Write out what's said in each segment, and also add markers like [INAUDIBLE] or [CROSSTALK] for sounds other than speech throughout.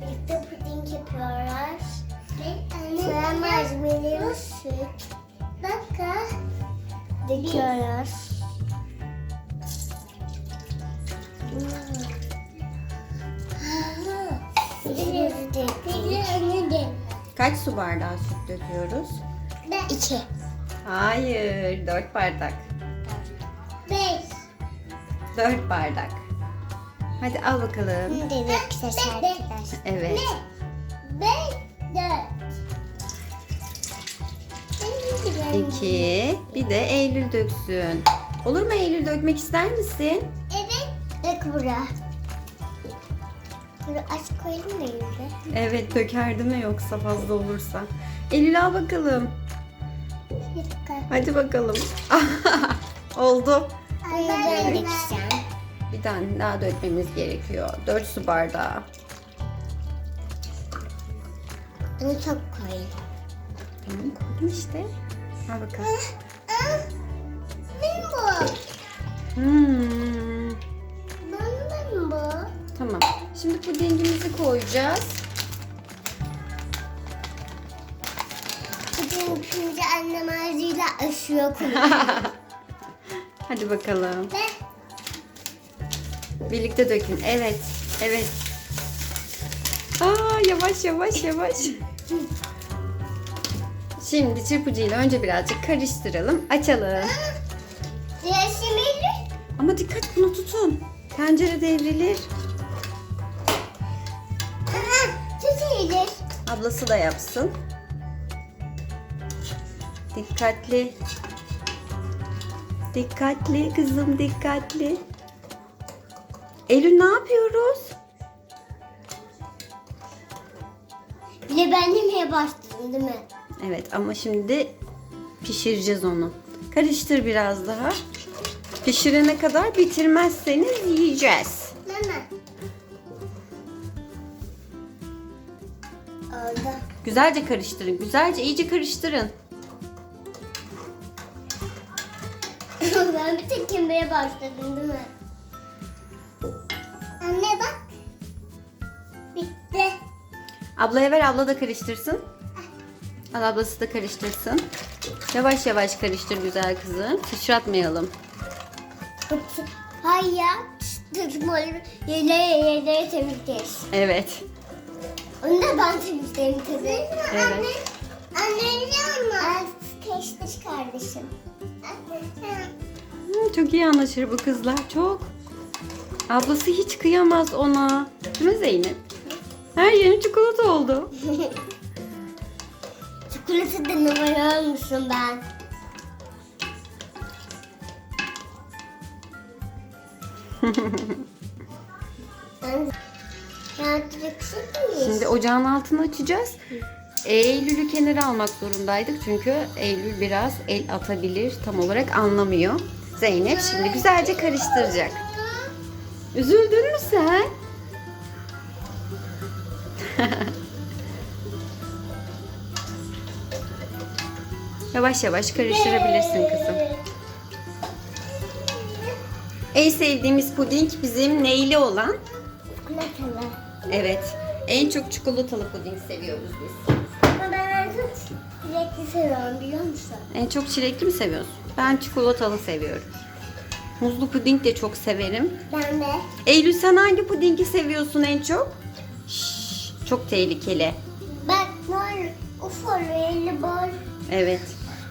Birlikte puding yapıyoruz. Sıra malzemeleri süt. Dakika. Döküyoruz. Kaç su bardağı süt döküyoruz? İki. Hayır, 4 bardak. Beş. 4 bardak. Hadi al bakalım. Dökeceğiz arkadaşlar. Evet. Beş, dört. 2. Bir de Eylül döksün. Olur mu Eylül dökmek ister misin? Evet. Dök buraya. Bunu aç koyalım da yine. Evet döker değil mi yoksa fazla olursa. Eylül al bakalım. Hadi bakalım. [LAUGHS] Oldu. Ben dökeceğim. Bir tane daha dökmemiz gerekiyor. 4 su bardağı. Bunu çok koyayım. Tamam koydum işte. Al bakalım. Benim bu. Hmm. Benim bu. Tamam. Şimdi pudingimizi koyacağız. Bugün ikinci annem ağzıyla aşıyor [LAUGHS] koyuyor. Hadi bakalım. Ve Birlikte dökün. Evet. Evet. Aa yavaş yavaş yavaş. Şimdi çırpıcıyla önce birazcık karıştıralım. Açalım. yaşımıyla Ama dikkat bunu tutun. Tencere devrilir. Tut iyidir. Ablası da yapsın. Dikkatli. Dikkatli kızım dikkatli. Eylül ne yapıyoruz? Bir de ben yemeye başladım değil mi? Evet ama şimdi pişireceğiz onu. Karıştır biraz daha. Pişirene kadar bitirmezseniz yiyeceğiz. Mama. Oldu. Güzelce karıştırın. Güzelce iyice karıştırın. [LAUGHS] ben bir tek yemeye başladım değil mi? Anne bak. Bitti. Ablaya ver abla da karıştırsın. Al ablası da karıştırsın. Yavaş yavaş karıştır güzel kızım. Sıçratmayalım. Hayır ya. Tutmalı yerlere yerlere temizleriz. Evet. Onu da ben temizlerim tabii. Evet. Anne biliyor musun? Keştiş kardeşim. Hı, Çok iyi anlaşır bu kızlar. Çok. Ablası hiç kıyamaz ona. Değil mi Zeynep? Her yerin çikolata oldu. [LAUGHS] Çikolata da numara olmuşum ben. [LAUGHS] ben? Şimdi ocağın altını açacağız. Eylül'ü kenara almak zorundaydık çünkü Eylül biraz el atabilir, tam olarak anlamıyor. Zeynep şimdi güzelce karıştıracak. Üzüldün mü sen? yavaş yavaş karıştırabilirsin kızım. En sevdiğimiz puding bizim neyli olan? Çikolatalı. Evet. En çok çikolatalı puding seviyoruz biz. Ben en çok çilekli seviyorum biliyor musun? En çok çilekli mi seviyorsun? Ben çikolatalı seviyorum. Muzlu puding de çok severim. Ben de. Eylül sen hangi pudingi seviyorsun en çok? Şşş, çok tehlikeli. Bak mor uf olur, eli bol Evet.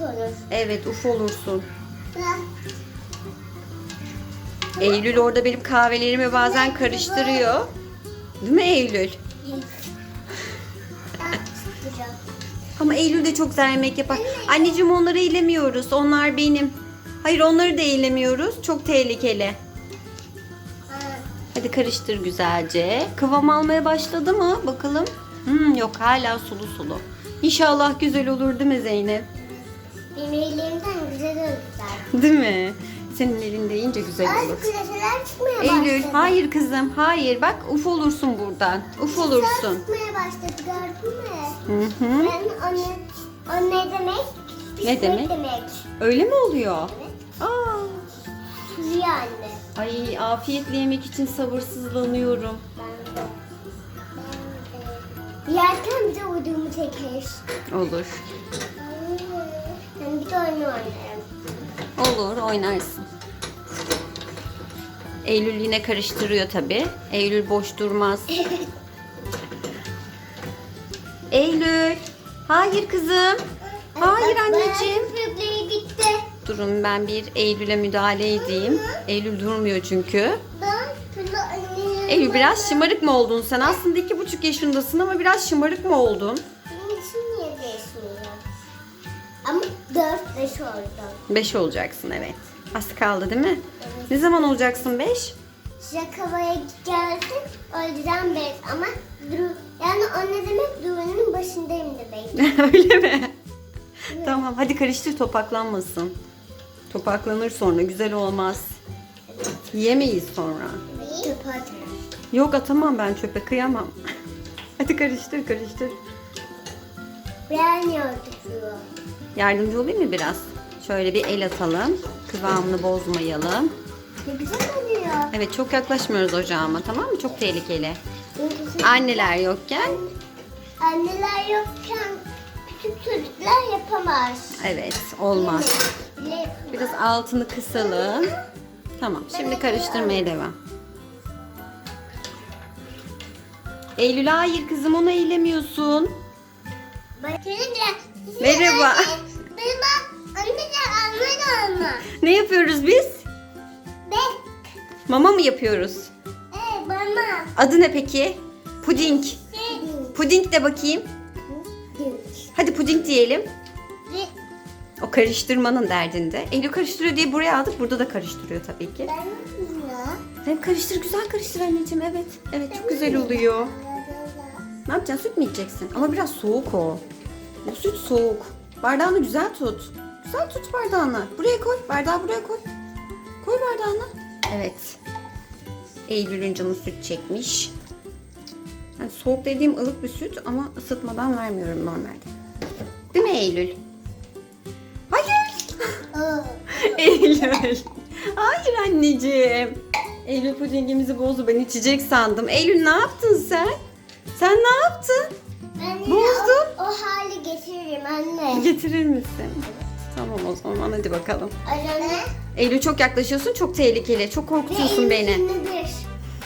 olur. Evet uf olursun. Bak. Eylül orada benim kahvelerimi bazen karıştırıyor. Değil mi Eylül? Ama Eylül de çok güzel yemek yapar. Anneciğim onları eylemiyoruz. Onlar benim. Hayır onları da eylemiyoruz. Çok tehlikeli. Ha, Hadi karıştır güzelce. Kıvam almaya başladı mı? Bakalım. Hmm, yok hala sulu sulu. İnşallah güzel olur değil mi Zeynep? Benim elimden güzel olacak. Değil mi? Senin elinde yiyince güzel Ay olur. küreseler çıkmaya başladı. Eylül hayır kızım hayır bak uf olursun buradan. Uf olursun. çıkmaya başladı gördün mü? Hı hı. Ben onu, o ne demek? Ne Pişmek demek? demek. Öyle mi oluyor? Evet. Aa. Kuzuyu anne. Ay afiyetle yemek için sabırsızlanıyorum. Ben de. Ben de. olunca ucumu çeker. Olur. Ben bir de oyun oynarım. Olur oynarsın. Eylül yine karıştırıyor tabi. Eylül boş durmaz. [LAUGHS] Eylül. Hayır kızım. Hayır anneciğim. Durun ben bir Eylül'e müdahale edeyim. Eylül durmuyor çünkü. Eylül biraz şımarık mı oldun sen? Aslında iki buçuk yaşındasın ama biraz şımarık mı oldun? Ama dört beş oldu. Beş olacaksın evet. Az kaldı değil mi? Ne zaman olacaksın beş? Jakava'ya geldim. O yüzden beş. Ama yani o ne demek? Duru'nun başındayım demek. [LAUGHS] Öyle mi? Tamam hadi karıştır topaklanmasın. Topaklanır sonra güzel olmaz. Yiyemeyiz sonra. Çöpe atarım. Yok atamam ben çöpe kıyamam. [LAUGHS] hadi karıştır karıştır. Ben Duru. Yardımcı olayım mı biraz? Şöyle bir el atalım. Kıvamını bozmayalım. Ne güzel oluyor. Evet çok yaklaşmıyoruz ocağıma tamam mı? Çok tehlikeli. Anneler yokken anneler yokken küçük çocuklar yapamaz. evet olmaz. Bile yapamaz. Biraz altını kısalım. Tamam şimdi karıştırmaya devam. Eylül hayır kızım onu eylemiyorsun. Merhaba. Merhaba. Anne de alma [LAUGHS] Ne yapıyoruz biz? Ben. Mama mı yapıyoruz? Ee, bana. Adı ne peki? Puding. Şey. Puding de bakayım. Hadi puding diyelim. O karıştırmanın derdinde. Eylül karıştırıyor diye buraya aldık. Burada da karıştırıyor tabii ki. Ben Hem karıştır güzel karıştır anneciğim evet. Evet çok güzel oluyor. Ne yapacaksın? Süt mü içeceksin? Ama biraz soğuk o. Bu süt soğuk. Bardağını güzel tut. Güzel tut bardağını. Buraya koy. Bardağı buraya koy. Koy bardağını. Evet. Eylül'ün canı süt çekmiş. Yani soğuk dediğim ılık bir süt ama ısıtmadan vermiyorum normalde. Değil mi Eylül? Hayır. [LAUGHS] Eylül. Hayır anneciğim. Eylül pudingimizi bozdu. Ben içecek sandım. Eylül ne yaptın sen? Sen ne yaptın? Ben yine Bozdum. o, o hali getiririm anne. Getirir misin? Tamam o zaman hadi bakalım. Anne. Eylül çok yaklaşıyorsun. Çok tehlikeli. Çok korkutuyorsun beni. Nedir?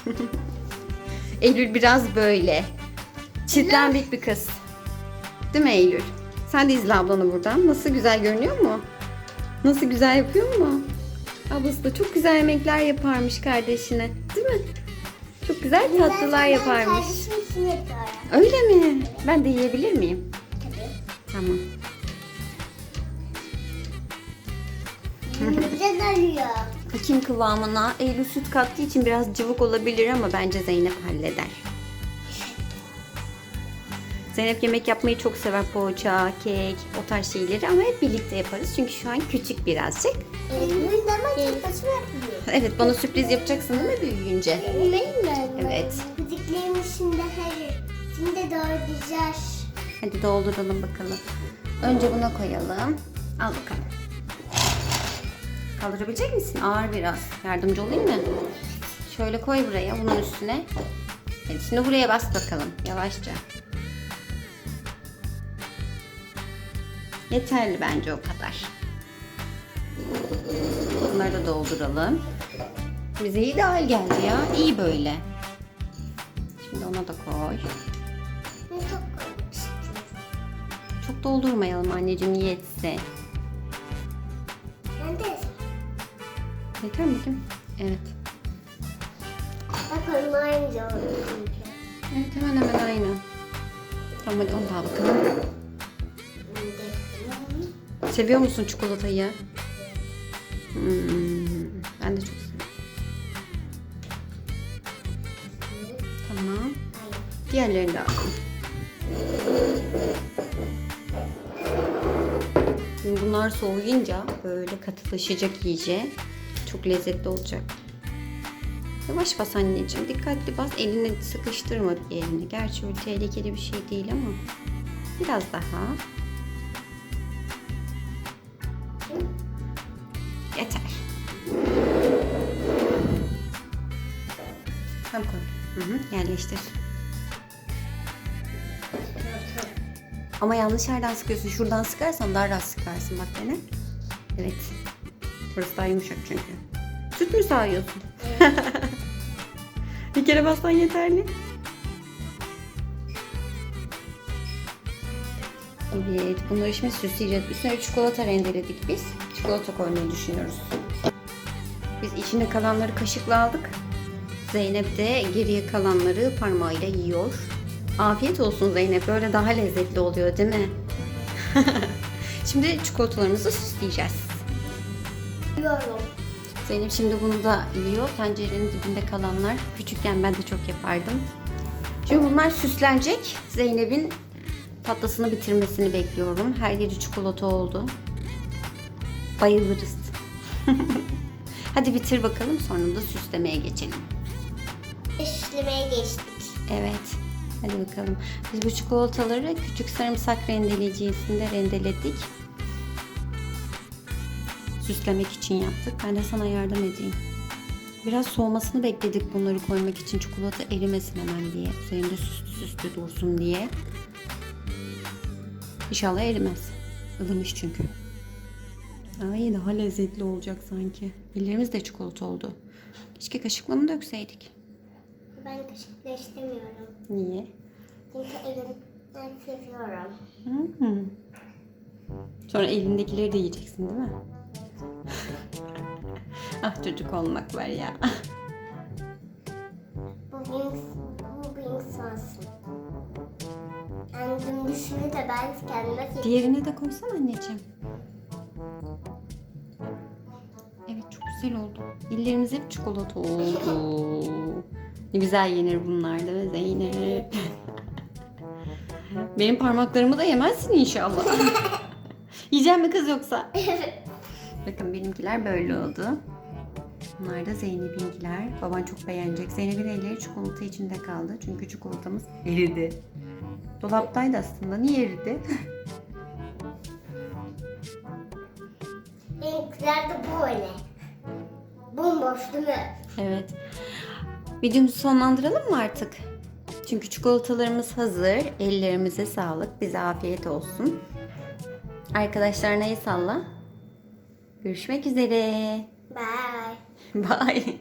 [LAUGHS] Eylül biraz böyle. Çitlenbik bir kız. Değil mi Eylül? Sen de izle ablanı buradan. Nasıl güzel görünüyor mu? Nasıl güzel yapıyor mu? Ablası da çok güzel yemekler yaparmış kardeşine. Değil mi? Çok güzel tatlılar yaparmış. Öyle mi? Ben de yiyebilir miyim? Tabii. Tamam. Güzel arıyor. Bakayım kıvamına. Eylül süt kattığı için biraz cıvık olabilir ama bence Zeynep halleder. Zeynep yemek yapmayı çok sever. Poğaça, kek, o tarz şeyleri ama hep birlikte yaparız. Çünkü şu an küçük birazcık. Elimizde ama tek başına yapıyor. Evet bana sürpriz yapacaksın değil mi büyüyünce? Benim mi? Evet. Kızıklarımı şimdi hayır. Şimdi dolduracağız. Hadi dolduralım bakalım. Önce buna koyalım. Al bakalım. Kaldırabilecek misin? Ağır biraz. Yardımcı olayım mı? Şöyle koy buraya bunun üstüne. Hadi şimdi buraya bas bakalım yavaşça. Yeterli bence o kadar. Bunları da dolduralım. Bize ideal geldi ya. İyi böyle. Şimdi ona da koy. Çok doldurmayalım anneciğim yetse. Yeter mi bakayım? Evet. bak onun aynı oldu çünkü. Evet hemen hemen aynı. Tamam hadi onu da al bakalım. Seviyor musun çikolatayı? Hmm, ben de çok seviyorum. Tamam. Diğerlerini de alalım. Şimdi bunlar soğuyunca böyle katılaşacak iyice. Çok lezzetli olacak. Yavaş bas anneciğim. Dikkatli bas. Elini sıkıştırma bir yerini. Gerçi öyle tehlikeli bir şey değil ama. Biraz daha. Tam koy. Hı hı, yerleştir. Ama yanlış yerden sıkıyorsun. Şuradan sıkarsan daha rahat sıkarsın. Bak dene. Evet. Burası daha yumuşak çünkü. Süt mü sağıyorsun? [LAUGHS] Bir kere bassan yeterli. Evet, bunları şimdi süsleyeceğiz. Üstüne çikolata rendeledik biz. Çikolata koymayı düşünüyoruz. Biz içinde kalanları kaşıkla aldık. Zeynep de geriye kalanları parmağıyla yiyor. Afiyet olsun Zeynep. Böyle daha lezzetli oluyor değil mi? [LAUGHS] şimdi çikolatalarımızı süsleyeceğiz. Yiyorum. Zeynep şimdi bunu da yiyor. Tencerenin dibinde kalanlar. Küçükken ben de çok yapardım. Şimdi bunlar süslenecek. Zeynep'in tatlısını bitirmesini bekliyorum. Her yeri çikolata oldu. Bayılırız. [LAUGHS] Hadi bitir bakalım sonra da süslemeye geçelim. İşlemeye geçtik. Evet. Hadi bakalım. Biz bu çikolataları küçük sarımsak rendeleyiciysinde rendeledik. Süslemek için yaptık. Ben de sana yardım edeyim. Biraz soğumasını bekledik bunları koymak için. Çikolata erimesin hemen diye. Üzerinde süslü süslü dursun diye. İnşallah erimez. Ilımış çünkü. Ay daha lezzetli olacak sanki. Ellerimiz de çikolata oldu. Keşke kaşıkla mı dökseydik? Ben kaşıkla istemiyorum. Niye? Çünkü elimden seviyorum. Hı hı. Sonra elindekileri de yiyeceksin değil mi? [LAUGHS] ah çocuk olmak var ya. Bu Wings, bu Wings olsun. Yani dümdüzünü de ben kendime seçtim. Diğerine de koysana anneciğim. Güzel oldu. Ellerimiz hep çikolata oldu. Ne güzel yenir bunlar değil mi Zeynep? [LAUGHS] Benim parmaklarımı da yemezsin inşallah. [LAUGHS] Yiyecek mi kız yoksa? Bakın benimkiler böyle oldu. Bunlar da Zeynep'inkiler. Baban çok beğenecek. Zeynep'in elleri çikolata içinde kaldı. Çünkü çikolatamız eridi. Dolaptaydı aslında. Niye eridi? Benimkiler de böyle. Bomboş değil mi? Evet. Videomuzu sonlandıralım mı artık? Çünkü çikolatalarımız hazır. Ellerimize sağlık. Bize afiyet olsun. Arkadaşlarına el salla. Görüşmek üzere. Bye. [LAUGHS] Bye.